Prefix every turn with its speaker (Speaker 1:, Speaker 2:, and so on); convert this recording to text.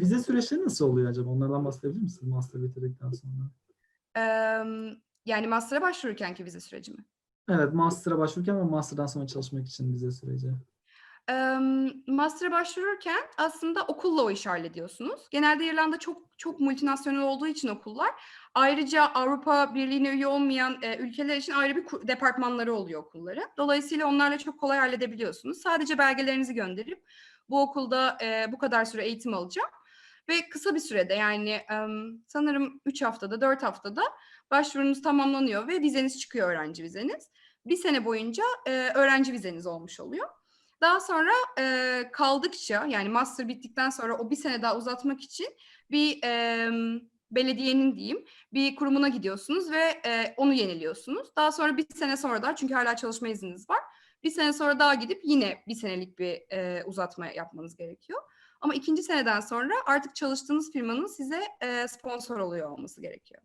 Speaker 1: vize süreçleri nasıl oluyor acaba? Onlardan bahsedebilir misin master bitirdikten sonra?
Speaker 2: Eee, yani master'a başvururkenki vize süreci mi?
Speaker 1: Evet, master'a başvururken ve master'dan sonra çalışmak için vize süreci.
Speaker 2: Emm, master'a başvururken aslında okulla o işi hallediyorsunuz. Genelde İrlanda çok çok multinasyonel olduğu için okullar, ayrıca Avrupa Birliği'ne üye olmayan, eee, ülkeler için ayrı bir departmanları oluyor okulların. Dolayısıyla onlarla çok kolay halledebiliyorsunuz. Sadece belgelerinizi gönderip bu okulda, eee, bu kadar süre eğitim alacağım ve kısa bir sürede yani, sanırım 3 haftada, 4 haftada başvurunuz tamamlanıyor ve vizeniz çıkıyor, öğrenci vizeniz. 1 sene boyunca, öğrenci vizeniz olmuş oluyor. Daha sonra, kaldıkça yani master bittikten sonra o 1 sene daha uzatmak için bir, belediyenin diyeyim, bir kurumuna gidiyorsunuz ve, onu yeniliyorsunuz. Daha sonra 1 sene sonra daha çünkü hâlâ çalışma izniniz var. 1 sene sonra daha gidip yine 1 senelik bir, eee, uzatma yapmanız gerekiyor. Ama 2. seneden sonra artık çalıştığınız firmanın size, eee, sponsor oluyor olması gerekiyor.